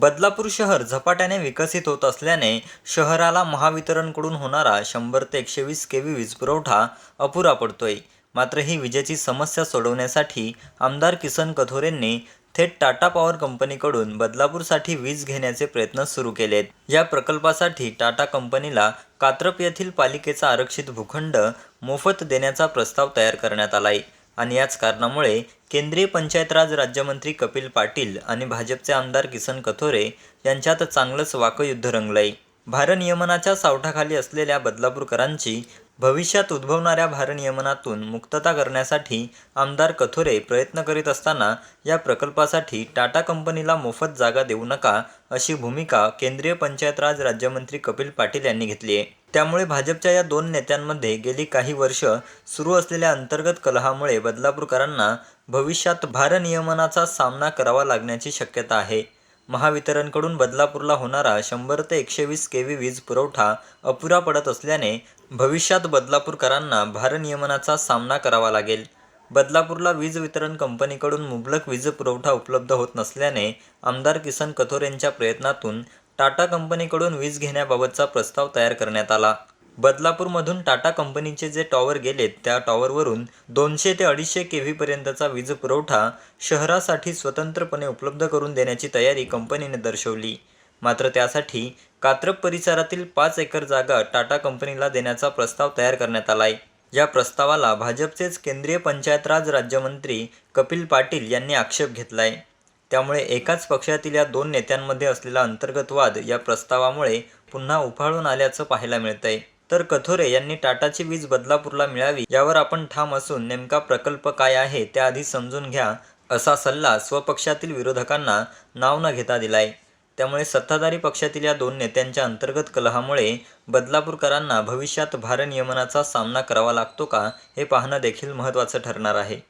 बदलापूर शहर झपाट्याने विकसित होत असल्याने शहराला महावितरणकडून होणारा शंभर ते एकशे वीस के व्ही वीज पुरवठा अपुरा पडतोय. मात्र ही विजेची समस्या सोडवण्यासाठी आमदार किसन कथोरेंनी थेट टाटा पॉवर कंपनीकडून बदलापूरसाठी वीज घेण्याचे प्रयत्न सुरू केलेत. या प्रकल्पासाठी टाटा कंपनीला कात्रप येथील पालिकेचा आरक्षित भूखंड मोफत देण्याचा प्रस्ताव तयार करण्यात आलाय. आणि याच कारणामुळे केंद्रीय पंचायत राज राज्यमंत्री कपिल पाटील आणि भाजपचे आमदार किसन कथोरे यांच्यात चांगलंच वाकयुद्ध रंगलंय. भारनियमनाच्या सावठाखाली असलेल्या बदलापूरकरांची भविष्यात उद्भवणाऱ्या भारनियमनातून मुक्तता करण्यासाठी आमदार कथोरे प्रयत्न करीत असताना या प्रकल्पासाठी टाटा कंपनीला मोफत जागा देऊ नका अशी भूमिका केंद्रीय पंचायत राज राज्यमंत्री कपिल पाटील यांनी घेतली आहे. त्यामुळे भाजपच्या या दोन नेत्यांमध्ये गेली काही वर्ष सुरू असलेल्या अंतर्गत कलहामुळे बदलापूरकरांना भविष्यात भारनियमनाचा सामना करावा लागण्याची शक्यता आहे. महावितरणकडून बदलापूरला होणारा शंभर ते एकशे वीस के व्ही वीज पुरवठा अपुरा पडत असल्याने भविष्यात बदलापूरकरांना भारनियमनाचा सामना करावा लागेल. बदलापूरला वीज वितरण कंपनीकडून मुबलक वीज पुरवठा उपलब्ध होत नसल्याने आमदार किसन कथोरेंच्या प्रयत्नातून टाटा कंपनीकडून वीज घेण्याबाबतचा प्रस्ताव तयार करण्यात आला. बदलापूरमधून टाटा कंपनीचे जे टॉवर गेलेत त्या टॉवरवरून दोनशे ते अडीचशे के व्हीपर्यंतचा वीज पुरवठा शहरासाठी स्वतंत्रपणे उपलब्ध करून देण्याची तयारी कंपनीने दर्शवली. मात्र त्यासाठी कात्रप परिसरातील पाच एकर जागा टाटा कंपनीला देण्याचा प्रस्ताव तयार करण्यात आलाय. या प्रस्तावाला भाजपचेच केंद्रीय पंचायत राज राज्यमंत्री कपिल पाटील यांनी आक्षेप घेतलाय. त्यामुळे एकाच पक्षातील या दोन नेत्यांमध्ये असलेला अंतर्गत वाद या प्रस्तावामुळे पुन्हा उफाळून आल्याचं पाहायला मिळतंय. तर कथोरे यांनी टाटाची वीज बदलापूरला मिळावी यावर आपण ठाम असून नेमका प्रकल्प काय आहे त्याआधी समजून घ्या असा सल्ला स्वपक्षातील विरोधकांना नाव न घेता दिलाय. त्यामुळे सत्ताधारी पक्षातील या दोन नेत्यांच्या अंतर्गत कलहामुळे बदलापूरकरांना भविष्यात भारनियमनाचा सामना करावा लागतो का हे पाहणं देखील महत्त्वाचं ठरणार आहे.